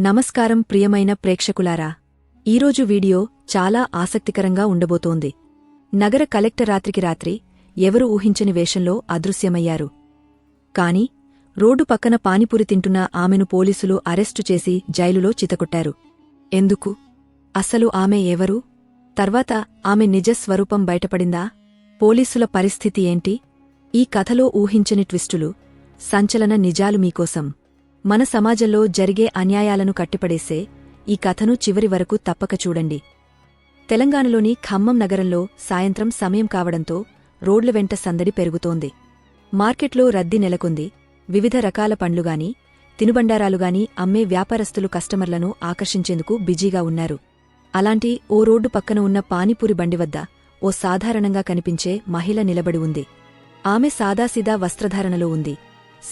నమస్కారం ప్రియమైన ప్రేక్షకులారా. ఈరోజు వీడియో చాలా ఆసక్తికరంగా ఉండబోతోంది. నగర కలెక్టర్ రాత్రికి రాత్రి ఎవరు ఊహించని వేషంలో అదృశ్యమయ్యారు. కాని రోడ్డు పక్కన పానీపూరి తింటున్న ఆమెను పోలీసులు అరెస్టు చేసి జైలులో చితకొట్టారు. ఎందుకు? అసలు ఆమె ఎవరు? తర్వాత ఆమె నిజ స్వరూపం బయటపడిందా? పోలీసుల పరిస్థితి ఏంటి? ఈ కథలో ఊహించని ట్విస్టులు సంచలన నిజాలు మీకోసం. మన సమాజంలో జరిగే అన్యాయాలను కట్టిపడేసే ఈ కథను చివరి వరకు తప్పక చూడండి. తెలంగాణలోని ఖమ్మం నగరంలో సాయంత్రం సమయం కావడంతో రోడ్ల వెంట సందడి పెరుగుతోంది. మార్కెట్లో రద్దీ నెలకొంది. వివిధ రకాల పండ్లుగాని తినుబండారాలుగాని అమ్మే వ్యాపారస్తులు కస్టమర్లను ఆకర్షించేందుకు బిజీగా ఉన్నారు. అలాంటి ఓ రోడ్డు పక్కన ఉన్న పానీపూరి బండి వద్ద ఓ సాధారణంగా కనిపించే మహిళ నిలబడి ఉంది. ఆమె సాదాసీదా వస్త్రధారణలో ఉంది.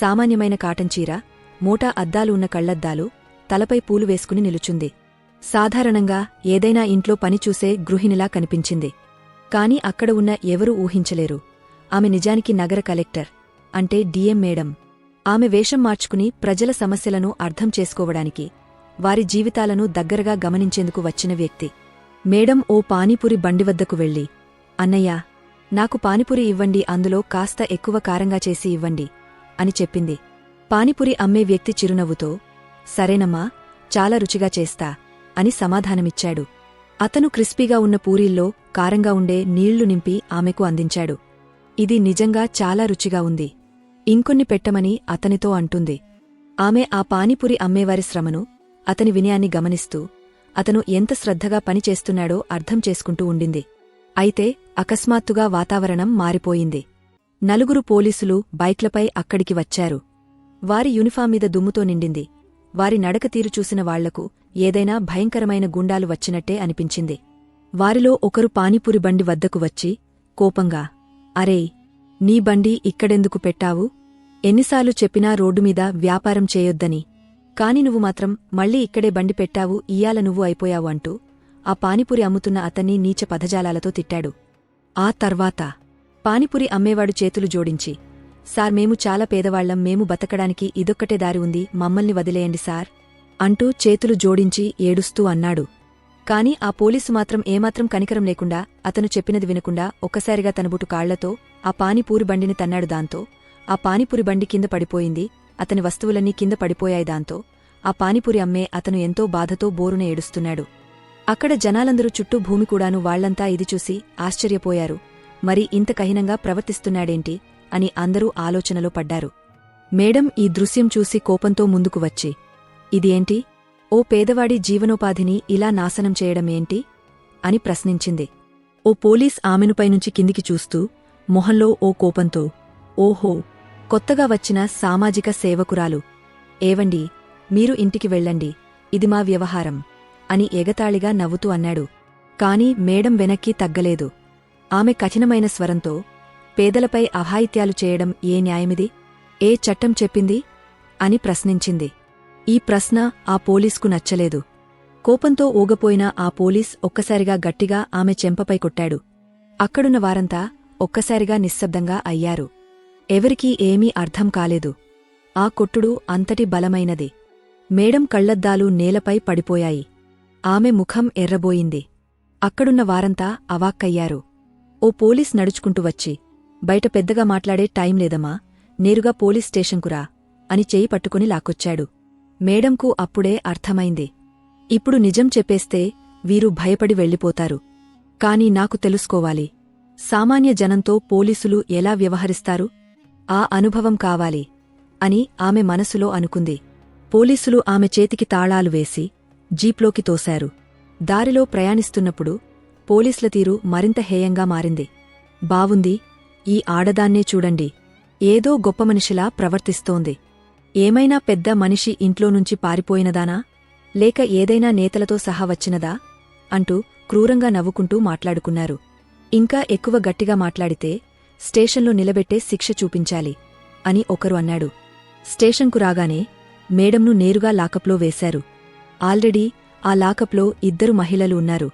సామాన్యమైన కాటన్ చీర మూటా అద్దాలు ఉన్న కళ్ళద్దాలు తలపై పూలు వేసుకుని నిలుచుంది. సాధారణంగా ఏదైనా ఇంట్లో పనిచూసే గృహిణిలా కనిపించింది. కాని అక్కడ ఉన్న ఎవరూ ఊహించలేరు. ఆమె నిజానికి నగర కలెక్టర్ అంటే డిఎం మేడం. ఆమె వేషం మార్చుకుని ప్రజల సమస్యలను అర్థం చేసుకోవడానికి వారి జీవితాలను దగ్గరగా గమనించేందుకు వచ్చిన వ్యక్తి. మేడం ఓ పానీపూరి బండి వద్దకు వెళ్ళి అన్నయ్యా నాకు పానీపూరి ఇవ్వండి అందులో కాస్త ఎక్కువ కారంగా చేసి ఇవ్వండి అని చెప్పింది. పానీపూరి అమ్మే వ్యక్తి చిరునవ్వుతో సరేనమ్మా చాలా రుచిగా చేస్తా అని సమాధానమిచ్చాడు. అతను క్రిస్పీగా ఉన్న పూరీల్లో కారంగా ఉండే నీళ్ళు నింపి ఆమెకు అందించాడు. ఇది నిజంగా చాలా రుచిగా ఉంది. ఇంకొన్ని పెట్టమని అతనితో అంటుంది. ఆమె ఆ పానీపురి అమ్మేవారి శ్రమను అతని వినయాన్ని గమనిస్తూ అతను ఎంత శ్రద్ధగా పనిచేస్తున్నాడో అర్థం చేసుకుంటూ ఉండింది. అయితే అకస్మాత్తుగా వాతావరణం మారిపోయింది. నలుగురు పోలీసులు బైక్లపై అక్కడికి వచ్చారు. వారి యూనిఫామ్ మీద దుమ్ముతో నిండింది. వారి నడక తీరు చూసిన వాళ్ళకు ఏదైనా భయంకరమైన గుండాలు వచ్చినట్టే అనిపించింది. వారిలో ఒకరు పానీపూరి బండి వద్దకు వచ్చి కోపంగా అరేయ్ నీ బండి ఇక్కడెందుకు పెట్టావు? ఎన్నిసార్లు చెప్పినా రోడ్డుమీద వ్యాపారం చేయొద్దని. కాని నువ్వు మాత్రం మళ్ళీ ఇక్కడే బండి పెట్టావు ఇయ్యాల నువ్వు అయిపోయావు అంటూ ఆ పానీపూరి అమ్ముతున్న అతన్ని నీచ పదజాలాలతో తిట్టాడు. ఆ తర్వాత పానీపూరి అమ్మేవాడు చేతులు జోడించి సార్ మేము చాలా పేదవాళ్ళం మేము బతకడానికి ఇదొక్కటే దారి ఉంది మమ్మల్ని వదిలేయండి సార్ అంటూ చేతులు జోడించి ఏడుస్తూ అన్నాడు. కాని ఆ పోలీసు మాత్రం ఏమాత్రం కనికరం లేకుండా అతను చెప్పినది వినకుండా ఒక్కసారిగా తనబుటు కాళ్ళతో ఆ పానీపూరి బండిని తన్నాడు దాంతో ఆ పానీపూరి బండి కింద పడిపోయింది అతని వస్తువులన్నీ కింద పడిపోయాయి దాంతో ఆ పానీపూరి అమ్మే అతను ఎంతో బాధతో బోరున ఏడుస్తున్నాడు. అక్కడ జనాలందరూ చుట్టూ భూమి కూడాను వాళ్ళంతా ఇది చూసి ఆశ్చర్యపోయారు. మరి ఇంత కహినంగా ప్రవర్తిస్తున్నాడేంటి? అని అందరూ ఆలోచనలో పడ్డారు. మేడం ఈ దృశ్యం చూసి కోపంతో ముందుకు వచ్చి ఇదేంటి ఓ పేదవాడి జీవనోపాధిని ఇలా నాశనం చేయడమేంటి అని ప్రశ్నించింది. ఓ పోలీస్ ఆమెనుపైనుంచి కిందికి చూస్తూ మొహంలో ఓ కోపంతో ఓహో కొత్తగా వచ్చిన సామాజిక సేవకురాలు. ఏవండి మీరు ఇంటికి వెళ్ళండి ఇది మా వ్యవహారం అని ఎగతాళిగా నవ్వుతూ అన్నాడు. కాని మేడం వెనక్కి తగ్గలేదు. ఆమె కఠినమైన స్వరంతో పేదలపై అహాయిత్యాలు చేయడం ఏ న్యాయమిది? ఏ చట్టం చెప్పింది? అని ప్రశ్నించింది. ఈ ప్రశ్న ఆ పోలీస్కు నచ్చలేదు. కోపంతో ఊగపోయిన ఆ పోలీస్ ఒక్కసారిగా గట్టిగా ఆమె చెంపపై కొట్టాడు. అక్కడున్న వారంతా ఒక్కసారిగా నిశ్శబ్దంగా అయ్యారు. ఎవరికీ ఏమీ అర్థం కాలేదు. ఆ కొట్టుడు అంతటి బలమైనది. మేడం కళ్ళద్దాలు నేలపై పడిపోయాయి. ఆమె ముఖం ఎర్రబోయింది. అక్కడున్న వారంతా అవాక్కయ్యారు. ఓ పోలీస్ నడుచుకుంటూ వచ్చి బయట పెద్దగా మాట్లాడే టైం లేదమ్మా. నేరుగా పోలీస్ స్టేషన్కురా అని చేయి పట్టుకుని లాక్కొచ్చాడు. మేడంకు అప్పుడే అర్థమైంది. ఇప్పుడు నిజం చెప్పేస్తే వీరు భయపడి వెళ్ళిపోతారు. కాని నాకు తెలుసుకోవాలి. సామాన్య జనంతో పోలీసులు ఎలా వ్యవహరిస్తారు? ఆ అనుభవం కావాలి అని ఆమె మనసులో అనుకుంది. పోలీసులు ఆమె చేతికి తాళాలు వేసి జీప్లోకి తోశారు. దారిలో ప్రయాణిస్తున్నప్పుడు పోలీసుల తీరు మరింత హేయంగా మారింది. బావుంది ఈ ఆడదాన్నే చూడండి. ఏదో గొప్ప మనిషిలా ప్రవర్తిస్తోంది. ఏమైనా పెద్ద మనిషి ఇంట్లోనుంచి పారిపోయినదానా? లేక ఏదైనా నేతలతో సహా వచ్చినదా? అంటూ క్రూరంగా నవ్వుకుంటూ మాట్లాడుకున్నారు. ఇంకా ఎక్కువ గట్టిగా మాట్లాడితే స్టేషన్లో నిలబెట్టే శిక్ష చూపించాలి అని ఒకరు అన్నాడు. స్టేషన్కు రాగానే మేడంను నేరుగా లాకప్లో వేశారు. ఆల్రెడీ ఆ లాకప్లో ఇద్దరు మహిళలు ఉన్నారు.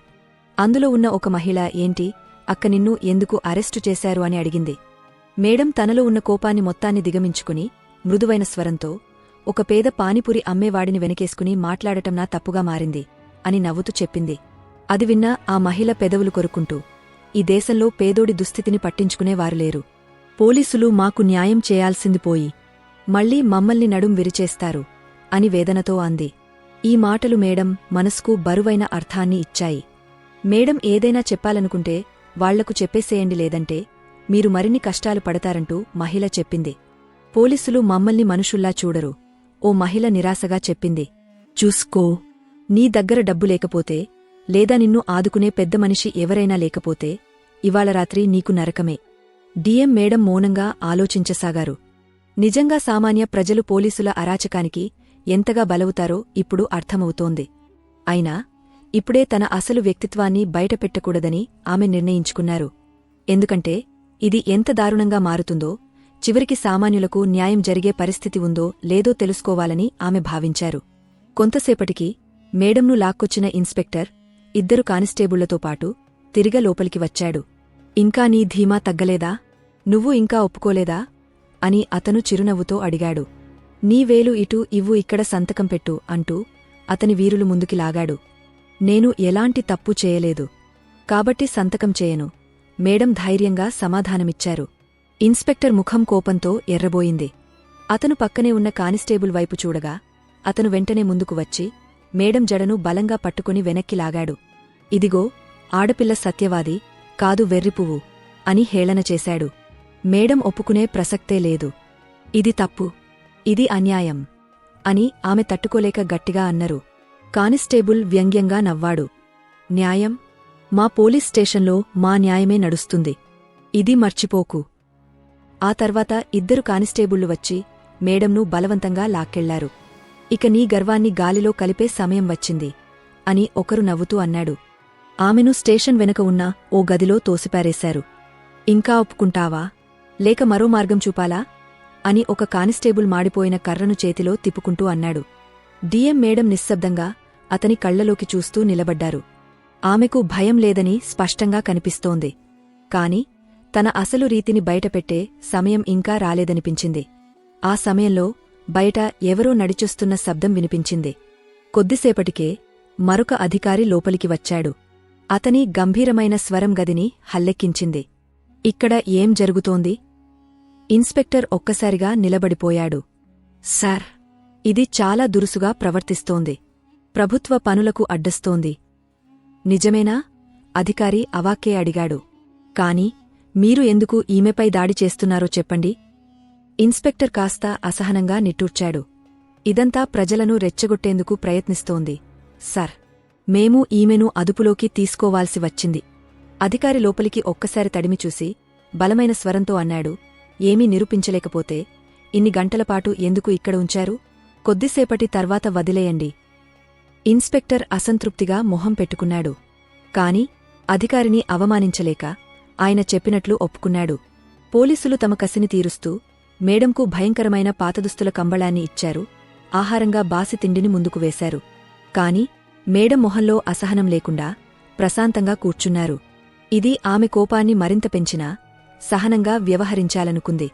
అందులో ఉన్న ఒక మహిళ ఏంటి? అక్క నిన్ను ఎందుకు అరెస్టు చేశారు అని అడిగింది. మేడం తనలో ఉన్న కోపాన్ని మొత్తాన్ని దిగమించుకుని మృదువైన స్వరంతో ఒక పేద పానీపూరి అమ్మేవాడిని వెనకేసుకుని మాట్లాడటం నా తప్పుగా మారింది అని నవ్వుతూ చెప్పింది. అది విన్నా ఆ మహిళ పెదవులు కొరుకుంటూ ఈ దేశంలో పేదోడి దుస్థితిని పట్టించుకునేవారు లేరు. పోలీసులు మాకు న్యాయం చేయాల్సింది పోయి మళ్ళీ మమ్మల్ని నడుం విరిచేస్తారు అని వేదనతో అంది. ఈ మాటలు మేడం మనసుకు బరువైన అర్థాన్ని ఇచ్చాయి. మేడం ఏదైనా చెప్పాలనుకుంటే వాళ్ళకు చెప్పేసేయండి లేదంటే మీరు మరిన్ని కష్టాలు పడతారంటూ మహిళ చెప్పింది. పోలీసులు మమ్మల్ని మనుషుల్లా చూడరు. ఓ మహిళ నిరాశగా చెప్పింది. చూసుకో నీ దగ్గర డబ్బు లేకపోతే లేదా నిన్ను ఆదుకునే పెద్ద మనిషి ఎవరైనా లేకపోతే ఇవాళ రాత్రి నీకు నరకమే. డిఎం మేడం మౌనంగా ఆలోచించసాగారు. నిజంగా సామాన్య ప్రజలు పోలీసుల అరాచకానికి ఎంతగా బలవుతారో ఇప్పుడు అర్థమవుతోంది. అయినా ఇప్పుడే తన అసలు వ్యక్తిత్వాన్ని బయటపెట్టకూడదని ఆమె నిర్ణయించుకున్నారు. ఎందుకంటే ఇది ఎంత దారుణంగా మారుతుందో చివరికి సామాన్యులకు న్యాయం జరిగే పరిస్థితి ఉందో లేదో తెలుసుకోవాలని ఆమె భావించారు. కొంతసేపటికి మేడంను లాక్కొచ్చిన ఇన్స్పెక్టర్ ఇద్దరు కానిస్టేబుళ్ళతో పాటు తిరిగ లోపలికి వచ్చాడు. ఇంకా నీ ధీమా తగ్గలేదా? నువ్వు ఇంకా ఒప్పుకోలేదా? అని అతను చిరునవ్వుతో అడిగాడు. నీ వేలు ఇటు ఇవ్వు ఇక్కడ సంతకం పెట్టు అంటూ అతని వీరులు ముందుకి లాగాడు. నేను ఎలాంటి తప్పు చేయలేదు. కాబట్టి సంతకం చేయను. మేడం ధైర్యంగా సమాధానమిచ్చారు. ఇన్స్పెక్టర్ ముఖం కోపంతో ఎర్రబోయింది. అతను పక్కనే ఉన్న కానిస్టేబుల్ వైపు చూడగా అతను వెంటనే ముందుకు వచ్చి మేడం జడను బలంగా పట్టుకుని వెనక్కి లాగాడు. ఇదిగో ఆడపిల్ల సత్యవాది కాదు వెర్రిపువ్వు అని హేళన చేశాడు. మేడం ఒప్పుకునే ప్రసక్తే లేదు. ఇది తప్పు. ఇది అన్యాయం. అని ఆమె తట్టుకోలేక గట్టిగా అన్నరు. కానిస్టేబుల్ వ్యంగ్యంగా నవ్వాడు. న్యాయం? మా పోలీస్ స్టేషన్లో మా న్యాయమే నడుస్తుంది. ఇది మర్చిపోకు. ఆ తర్వాత ఇద్దరు కానిస్టేబుళ్ళు వచ్చి మేడంను బలవంతంగా లాక్కెళ్ళారు. ఇక నీ గర్వాన్ని గాలిలో కలిపే సమయం వచ్చింది అని ఒకరు నవ్వుతూ అన్నాడు. ఆమెను స్టేషన్ వెనక ఉన్న ఓ గదిలో తోసిపారేశారు. ఇంకా ఒప్పుకుంటావా? లేక మరో మార్గం చూపాలా? అని ఒక కానిస్టేబుల్ మాడిపోయిన కర్రను చేతిలో తిప్పుకుంటూ అన్నాడు. డిఎం మేడం నిశ్శబ్దంగా అతని కళ్ళలోకి చూస్తూ నిలబడ్డారు. ఆమెకు భయం లేదని స్పష్టంగా కనిపిస్తోంది. కాని తన అసలు రీతిని బయటపెట్టే సమయం ఇంకా రాలేదనిపించింది. ఆ సమయంలో బయట ఎవరో నడిచొస్తున్న శబ్దం వినిపించింది. కొద్దిసేపటికే మరొక అధికారి లోపలికి వచ్చాడు. అతని గంభీరమైన స్వరం గదిని హల్లెక్కించింది. ఇక్కడ ఏం జరుగుతోంది? ఇన్స్పెక్టర్ ఒక్కసారిగా నిలబడిపోయాడు. సార్ ఇది చాలా దురుసుగా ప్రవర్తిస్తోంది. ప్రభుత్వ పనులకు అడ్డస్తోంది. నిజమేనా? అధికారి అవాక్కే అడిగాడు. కాని మీరు ఎందుకు ఈమెపై దాడి చేస్తున్నారో చెప్పండి. ఇన్స్పెక్టర్ కాస్త అసహనంగా నిట్టూర్చాడు. ఇదంతా ప్రజలను రెచ్చగొట్టేందుకు ప్రయత్నిస్తోంది. సర్ మేము ఈమెను అదుపులోకి తీసుకోవాల్సి వచ్చింది. అధికారి లోపలికి ఒక్కసారి తడిమి చూసి బలమైన స్వరంతో అన్నాడు ఏమీ నిరూపించలేకపోతే ఇన్ని గంటలపాటు ఎందుకు ఇక్కడ ఉంచారు? కొద్దిసేపటి తర్వాత వదిలేయండి. ఇన్స్పెక్టర్ అసంతృప్తిగా మొహం పెట్టుకున్నాడు. కాని అధికారిని అవమానించలేక ఆయన చెప్పినట్లు ఒప్పుకున్నాడు. పోలీసులు తమ కసిని తీరుస్తూ మేడంకు భయంకరమైన పాతదుస్తుల కంబళాన్ని ఇచ్చారు. ఆహారంగా బాసి తిండిని ముందుకు వేశారు. కాని మేడం మొహంలో అసహనం లేకుండా ప్రశాంతంగా కూర్చున్నారు. ఇది ఆమె కోపాన్ని మరింత పెంచినా సహనంగా వ్యవహరించాలనుకుంది.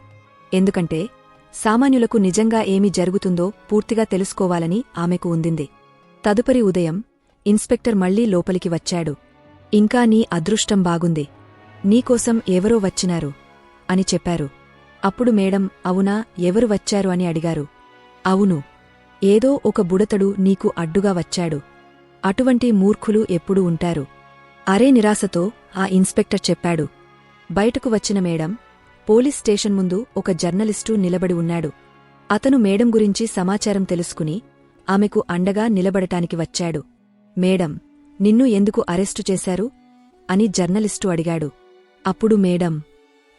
ఎందుకంటే సామాన్యులకు నిజంగా ఏమి జరుగుతుందో పూర్తిగా తెలుసుకోవాలని ఆమెకు ఉందింది తదుపరి ఉదయం ఇన్స్పెక్టర్ మళ్ళీ లోపలికి వచ్చాడు. ఇంకా నీ అదృష్టం బాగుంది. నీకోసం ఎవరో వచ్చినారు? అని చెప్పారు. అప్పుడు మేడం అవునా? ఎవరు వచ్చారు? అని అడిగారు. అవును. ఏదో ఒక బుడతడు నీకు అడ్డుగా వచ్చాడు. అటువంటి మూర్ఖులు ఎప్పుడూ ఉంటారు. అరే నిరాశతో ఆ ఇన్స్పెక్టర్ చెప్పాడు. బయటకు వచ్చిన మేడం పోలీస్ స్టేషన్ ముందు ఒక జర్నలిస్టు నిలబడి ఉన్నాడు. అతను మేడం గురించి సమాచారం తెలుసుకుని ఆమెకు అండగా నిలబడటానికి వచ్చాడు. మేడం నిన్ను ఎందుకు అరెస్టు చేశారు? అని జర్నలిస్టు అడిగాడు. అప్పుడు మేడం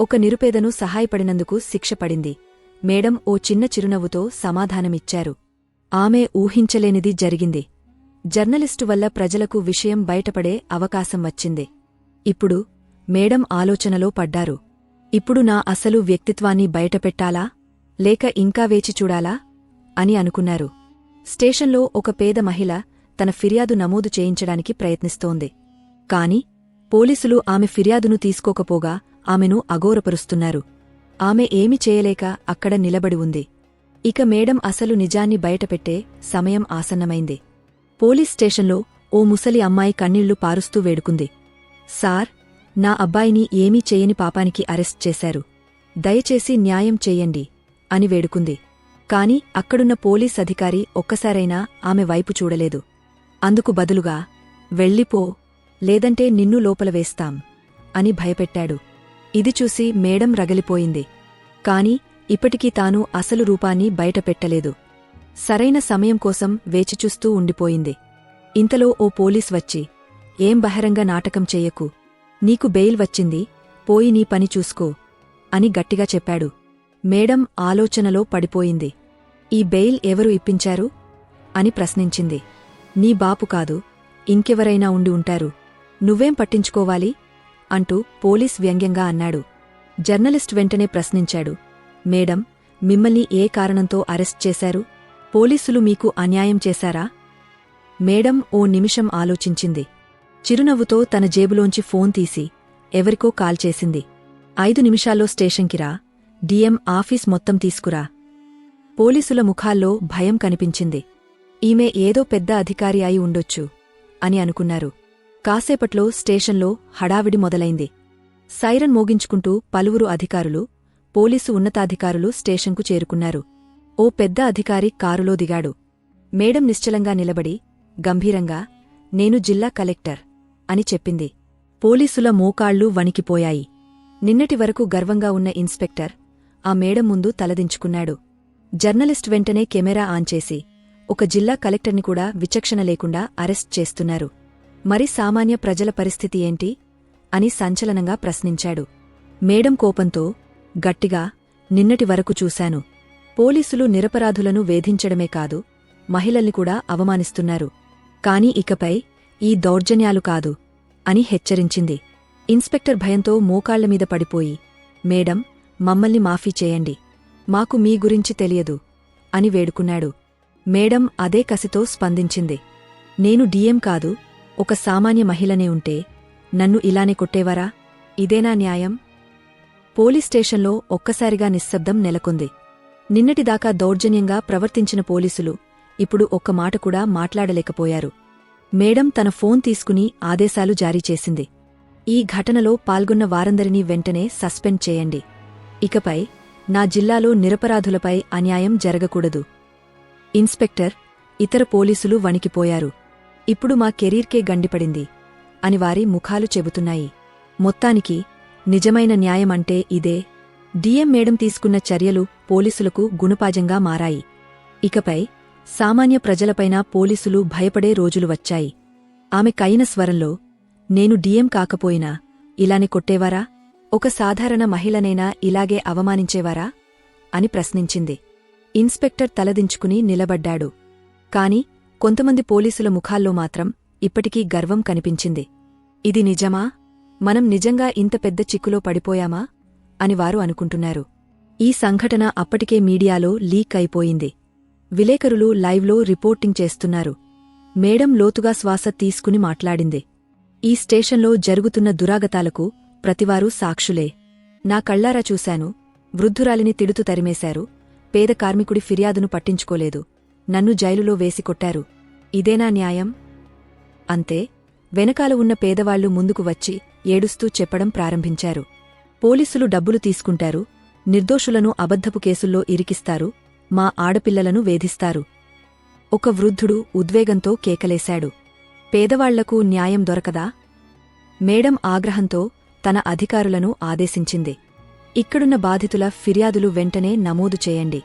ఒక నిరుపేదను సహాయపడినందుకు శిక్ష పడింది. మేడం ఓ చిన్న చిరునవ్వుతో సమాధానమిచ్చారు. ఆమె ఊహించలేనిది జరిగింది. జర్నలిస్టు వల్ల ప్రజలకు విషయం బయటపడే అవకాశం వచ్చింది. ఇప్పుడు మేడం ఆలోచనలో పడ్డారు. ఇప్పుడు నా అసలు వ్యక్తిత్వాన్ని బయటపెట్టాలా? లేక ఇంకా వేచి చూడాలా? అని అనుకున్నారు. స్టేషన్లో ఒక పేద మహిళ తన ఫిర్యాదు నమోదు చేయించడానికి ప్రయత్నిస్తోంది. కాని పోలీసులు ఆమె ఫిర్యాదును తీసుకోకపోగా ఆమెను అఘోరపరుస్తున్నారు. ఆమె ఏమి చేయలేక అక్కడ నిలబడి ఉంది. ఇక మేడం అసలు నిజాన్ని బయటపెట్టే సమయం ఆసన్నమైంది. పోలీస్ స్టేషన్లో ఓ ముసలి అమ్మాయి కన్నీళ్ళు పారుస్తూ వేడుకుంది. సార్ నా అబ్బాయిని ఏమీ చేయని పాపానికి అరెస్ట్ చేశారు. దయచేసి న్యాయం చెయ్యండి అని వేడుకుంది. కాని అక్కడున్న పోలీస్ అధికారి ఒక్కసారైనా ఆమె వైపు చూడలేదు. అందుకు బదులుగా వెళ్ళిపో లేదంటే నిన్ను లోపల వేస్తాం అని భయపెట్టాడు. ఇది చూసి మేడం రగలిపోయింది. కాని ఇప్పటికీ తాను అసలు రూపాన్ని బయటపెట్టలేదు సరైన సమయం కోసం వేచిచూస్తూ ఉండిపోయింది. ఇంతలో ఓ పోలీస్ వచ్చి ఏం బహిరంగ నాటకం చెయ్యకు నీకు బెయిల్ వచ్చింది పోయి నీ పని చూసుకో అని గట్టిగా చెప్పాడు. మేడం ఆలోచనలో పడిపోయింది. ఈ బెయిల్ ఎవరు ఇప్పించారు? అని ప్రశ్నించింది. నీ బాపు కాదు ఇంకెవరైనా ఉండి ఉంటారు. నువ్వేం పట్టించుకోవాలి? అంటూ పోలీస్ వ్యంగ్యంగా అన్నాడు. జర్నలిస్ట్ వెంటనే ప్రశ్నించాడు. మేడం మిమ్మల్ని ఏ కారణంతో అరెస్ట్ చేశారు? పోలీసులు మీకు అన్యాయం చేశారా? మేడం ఓ నిమిషం ఆలోచించింది. చిరునవ్వుతో తన జేబులోంచి ఫోన్ తీసి ఎవరికో కాల్ చేసింది. ఐదు నిమిషాల్లో స్టేషన్కిరా డిఎం ఆఫీస్ మొత్తం తీసుకురా. పోలీసుల ముఖాల్లో భయం కనిపించింది. ఈమె ఏదో పెద్ద అధికారి అయి ఉండొచ్చు అని అనుకున్నారు. కాసేపట్లో స్టేషన్లో హడావిడి మొదలైంది. సైరన్ మోగించుకుంటూ పలువురు అధికారులు పోలీసు ఉన్నతాధికారులు స్టేషన్కు చేరుకున్నారు. ఓ పెద్ద అధికారి కారులో దిగాడు. మేడం నిశ్చలంగా నిలబడి గంభీరంగా నేను జిల్లా కలెక్టర్ అని చెప్పింది. పోలీసుల మోకాళ్ళు వణికిపోయాయి. నిన్నటి వరకు గర్వంగా ఉన్న ఇన్స్పెక్టర్ ఆ మేడం ముందు తలదించుకున్నాడు. జర్నలిస్ట్ వెంటనే కెమెరా ఆన్ చేసి ఒక జిల్లా కలెక్టర్ని కూడా విచక్షణ లేకుండా అరెస్ట్ చేస్తున్నారు. మరి సామాన్య ప్రజల పరిస్థితి ఏంటి? అని సంచలనంగా ప్రశ్నించాడు. మేడం కోపంతో గట్టిగా నిన్నటి వరకు చూశాను. పోలీసులు నిరపరాధులను వేధించడమే కాదు మహిళల్ని కూడా అవమానిస్తున్నారు. కాని ఇకపై ఈ దౌర్జన్యాలు కాదు అని హెచ్చరించింది. ఇన్స్పెక్టర్ భయంతో మోకాళ్ళమీద పడిపోయి మేడం మమ్మల్ని మాఫీ చేయండి. మాకు మీ గురించి తెలియదు అని వేడుకున్నాడు. మేడం అదే కసితో స్పందించింది. నేను డిఎం కాదు ఒక సామాన్య మహిళనే ఉంటే నన్ను ఇలానే కొట్టేవారా? ఇదేనా న్యాయం? పోలీస్ స్టేషన్లో ఒక్కసారిగా నిశ్శబ్దం నెలకొంది. నిన్నటిదాకా దౌర్జన్యంగా ప్రవర్తించిన పోలీసులు ఇప్పుడు ఒక్క మాట కూడా మాట్లాడలేకపోయారు. మేడం తన ఫోన్ తీసుకుని ఆదేశాలు జారీ చేసింది. ఈ ఘటనలో పాల్గొన్న వారందరినీ వెంటనే సస్పెండ్ చేయండి. ఇకపై నా జిల్లాలో నిరపరాధులపై అన్యాయం జరగకూడదు. ఇన్స్పెక్టర్ ఇతర పోలీసులు వణికిపోయారు. ఇప్పుడు మా కెరీర్కే గండిపడింది అని వారి ముఖాలు చెబుతున్నాయి. మొత్తానికి నిజమైన న్యాయమంటే ఇదే. డిఎం మేడం తీసుకున్న చర్యలు పోలీసులకు గుణపాజంగా మారాయి. ఇకపై సామాన్య ప్రజలపైన పోలీసులు భయపడే రోజులు వచ్చాయి. ఆమె కైన స్వరంలో నేను డిఎం కాకపోయినా ఇలానే కొట్టేవారా? ఒక సాధారణ మహిళనైనా ఇలాగే అవమానించేవారా? అని ప్రశ్నించింది. ఇన్స్పెక్టర్ తలదించుకుని నిలబడ్డాడు. కాని కొంతమంది పోలీసుల ముఖాల్లో మాత్రం ఇప్పటికీ గర్వం కనిపించింది. ఇది నిజమా? మనం నిజంగా ఇంత పెద్ద చిక్కులో పడిపోయామా? అని వారు అనుకుంటున్నారు. ఈ సంఘటన అప్పటికే మీడియాలో లీక్ అయిపోయింది. విలేకరులు లైవ్లో రిపోర్టింగ్ చేస్తున్నారు. మేడం లోతుగా శ్వాస తీసుకుని మాట్లాడింది. ఈ స్టేషన్లో జరుగుతున్న దురాగతాలకు ప్రతివారూ సాక్షులే. నా కళ్ళారా చూశాను. వృద్ధురాలిని తిడుతూ తరిమేశారు. పేద కార్మికుడి ఫిర్యాదును పట్టించుకోలేదు. నన్ను జైలులో వేసి కొట్టారు. ఇదేనా న్యాయం? అంతే. వెనకాల ఉన్న పేదవాళ్ళు ముందుకు వచ్చి ఏడుస్తూ చెప్పడం ప్రారంభించారు. పోలీసులు డబ్బులు తీసుకుంటారు. నిర్దోషులను అబద్ధపు కేసుల్లో ఇరికిస్తారు. మా ఆడపిల్లలను వేధిస్తారు. ఒక వృద్ధుడు ఉద్వేగంతో కేకలేశాడు. పేదవాళ్ళకు న్యాయం దొరకదా? మేడం ఆగ్రహంతో తన అధికారులను ఆదేశించింది. ఇక్కడున్న బాధితుల ఫిర్యాదులు వెంటనే నమోదు చేయండి.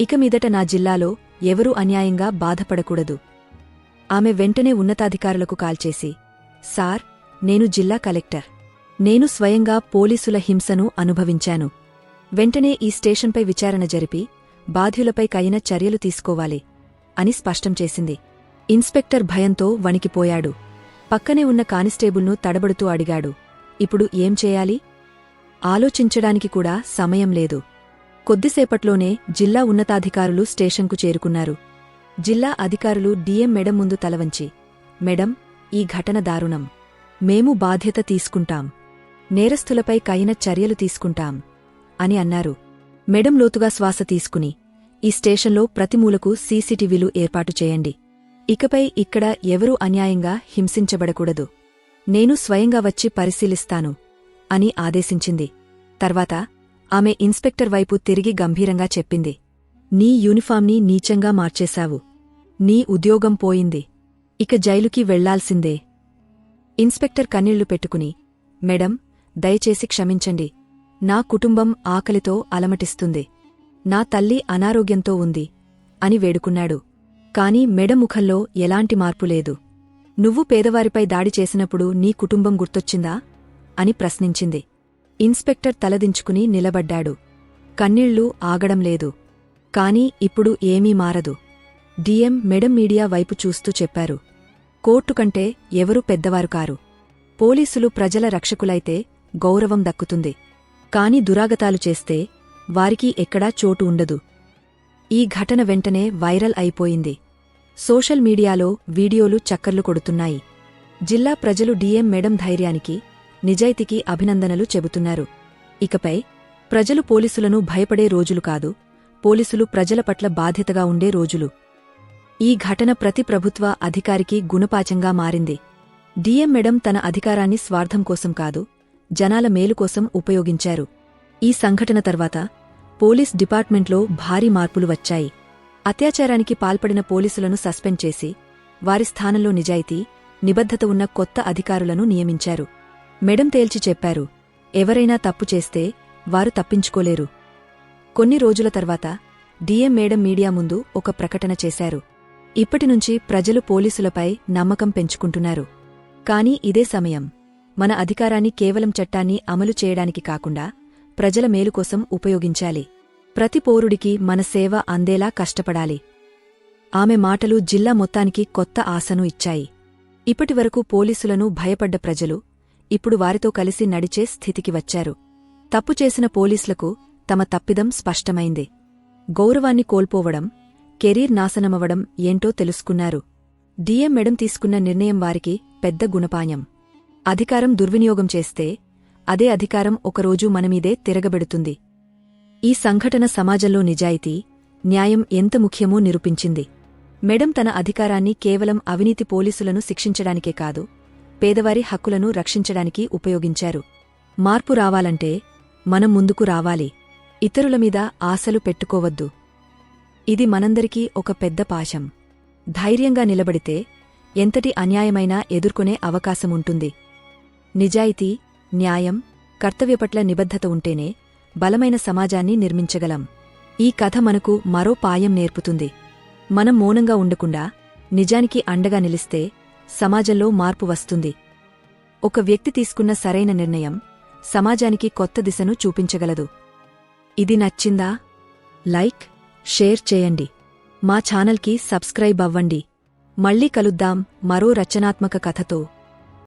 ఇక మీదట నా జిల్లాలో ఎవరూ అన్యాయంగా బాధపడకూడదు. ఆమె వెంటనే ఉన్నతాధికారులకు కాల్చేసి సార్ నేను జిల్లా కలెక్టర్. నేను స్వయంగా పోలీసుల హింసను అనుభవించాను. వెంటనే ఈ స్టేషన్పై విచారణ జరిపి బాధ్యులపై కైన చర్యలు తీసుకోవాలి అని స్పష్టం చేసింది. ఇన్స్పెక్టర్ భయంతో వణికిపోయాడు. పక్కనే ఉన్న కానిస్టేబుల్ను తడబడుతూ అడిగాడు. ఇప్పుడు ఏం చేయాలి? ఆలోచించడానికి కూడా సమయం లేదు. కొద్దిసేపట్లోనే జిల్లా ఉన్నతాధికారులు స్టేషన్కు చేరుకున్నారు. జిల్లా అధికారులు డిఎం మెడం ముందు తలవంచి మెడం ఈ ఘటన దారుణం. మేము బాధ్యత తీసుకుంటాం. నేరస్థులపై కైన చర్యలు తీసుకుంటాం అని అన్నారు. మెడం లోతుగా శ్వాస తీసుకుని ఈ స్టేషన్లో ప్రతి మూలకు సీసీటీవీలు ఏర్పాటు చేయండి. ఇకపై ఇక్కడ ఎవరూ అన్యాయంగా హింసించబడకూడదు. నేను స్వయంగా వచ్చి పరిశీలిస్తాను అని ఆదేశించింది. తర్వాత ఆమె ఇన్స్పెక్టర్ వైపు తిరిగి గంభీరంగా చెప్పింది. నీ యూనిఫామ్ని నీచంగా మార్చేశావు. నీ ఉద్యోగం పోయింది. ఇక జైలుకి వెళ్ళాల్సిందే. ఇన్స్పెక్టర్ కన్నీళ్ళు పెట్టుకుని మేడం దయచేసి క్షమించండి. నా కుటుంబం ఆకలితో అలమటిస్తుంది. నా తల్లి అనారోగ్యంతో ఉంది అని వేడుకున్నాడు. కాని మెడ ముఖంలో ఎలాంటి మార్పు లేదు. నువ్వు పేదవారిపై దాడి చేసినప్పుడు నీ కుటుంబం గుర్తొచ్చిందా? అని ప్రశ్నించింది. ఇన్స్పెక్టర్ తలదించుకుని నిలబడ్డాడు. కన్నీళ్ళు ఆగడం లేదు. కాని ఇప్పుడు ఏమీ మారదు. డిఎం మెడం మీడియా వైపు చూస్తూ చెప్పారు. కోర్టు కంటే ఎవరూ పెద్దవారు కారు. పోలీసులు ప్రజల రక్షకులైతే గౌరవం దక్కుతుంది. కాని దురాగతాలు చేస్తే వారికి ఎక్కడా చోటు ఉండదు. ఈ ఘటన వెంటనే వైరల్ అయిపోయింది. సోషల్ మీడియాలో వీడియోలు చక్కర్లు కొడుతున్నాయి. జిల్లా ప్రజలు డిఎం మేడం ధైర్యానికి నిజాయితీకి అభినందనలు చెబుతున్నారు. ఇకపై ప్రజలు పోలీసులను భయపడే రోజులు కాదు పోలీసులు ప్రజల పట్ల బాధ్యతగా ఉండే రోజులు. ఈ ఘటన ప్రతి ప్రభుత్వ అధికారికి గుణపాచంగా మారింది. డిఎం మేడం తన అధికారాన్ని స్వార్థం కోసం కాదు జనాల మేలు కోసం ఉపయోగించారు. ఈ సంఘటన తర్వాత పోలీస్ డిపార్ట్మెంట్లో భారీ మార్పులు వచ్చాయి. అత్యాచారానికి పాల్పడిన పోలీసులను సస్పెండ్ చేసి వారి స్థానంలో నిజాయితీ నిబద్ధత ఉన్న కొత్త అధికారులను నియమించారు. మెడం తేల్చి చెప్పారు ఎవరైనా తప్పు చేస్తే వారు తప్పించుకోలేరు. కొన్ని రోజుల తర్వాత డిఎం మేడం మీడియా ముందు ఒక ప్రకటన చేశారు. ఇప్పటినుంచి ప్రజలు పోలీసులపై నమ్మకం పెంచుకుంటున్నారు. కాని ఇదే సమయం. మన అధికారాన్ని కేవలం చట్టాన్ని అమలు చేయడానికి కాకుండా ప్రజల మేలు కోసం ఉపయోగించాలి. ప్రతి పౌరుడికి మన సేవ అందేలా కష్టపడాలి. ఆమె మాటలు జిల్లా మొత్తానికి కొత్త ఆశను ఇచ్చాయి. ఇప్పటివరకు పోలీసులను భయపడ్డ ప్రజలు ఇప్పుడు వారితో కలిసి నడిచే స్థితికి వచ్చారు. తప్పు చేసిన పోలీసులకు తమ తప్పిదం స్పష్టమైంది. గౌరవాన్ని కోల్పోవడం కెరీర్ నాశనమవడం ఏంటో తెలుసుకున్నారు. డిఎం మెడం తీసుకున్న నిర్ణయం వారికి పెద్ద గుణపాయం అధికారం దుర్వినియోగం చేస్తే అదే అధికారం ఒకరోజు మనమీదే తిరగబెడుతుంది. ఈ సంఘటన సమాజంలో నిజాయితీ న్యాయం ఎంత ముఖ్యమో నిరూపించింది. మెడం తన అధికారాన్ని కేవలం అవినీతి పోలీసులను శిక్షించడానికే కాదు పేదవారి హక్కులను రక్షించడానికి ఉపయోగించారు. మార్పు రావాలంటే మనం ముందుకు రావాలి ఇతరుల మీద ఆశలు పెట్టుకోవద్దు. ఇది మనందరికీ ఒక పెద్ద పాశం. ధైర్యంగా నిలబడితే ఎంతటి అన్యాయమైనా ఎదుర్కొనే అవకాశముంటుంది. నిజాయితీ న్యాయం కర్తవ్యపట్ల నిబద్ధత ఉంటేనే బలమైన సమాజాన్ని నిర్మించగలం. ఈ కథ మనకు మరో పాయం నేర్పుతుంది. మనం మౌనంగా ఉండకుండా నిజానికి అండగా నిలిస్తే సమాజంలో మార్పు వస్తుంది. ఒక వ్యక్తి తీసుకున్న సరైన నిర్ణయం సమాజానికి కొత్త దిశను చూపించగలదు. ఇది నచ్చిందా? లైక్ షేర్ చేయండి. మా ఛానల్కి సబ్స్క్రైబ్ అవ్వండి. మళ్ళీ కలుద్దాం మరో రచనాత్మక కథతో.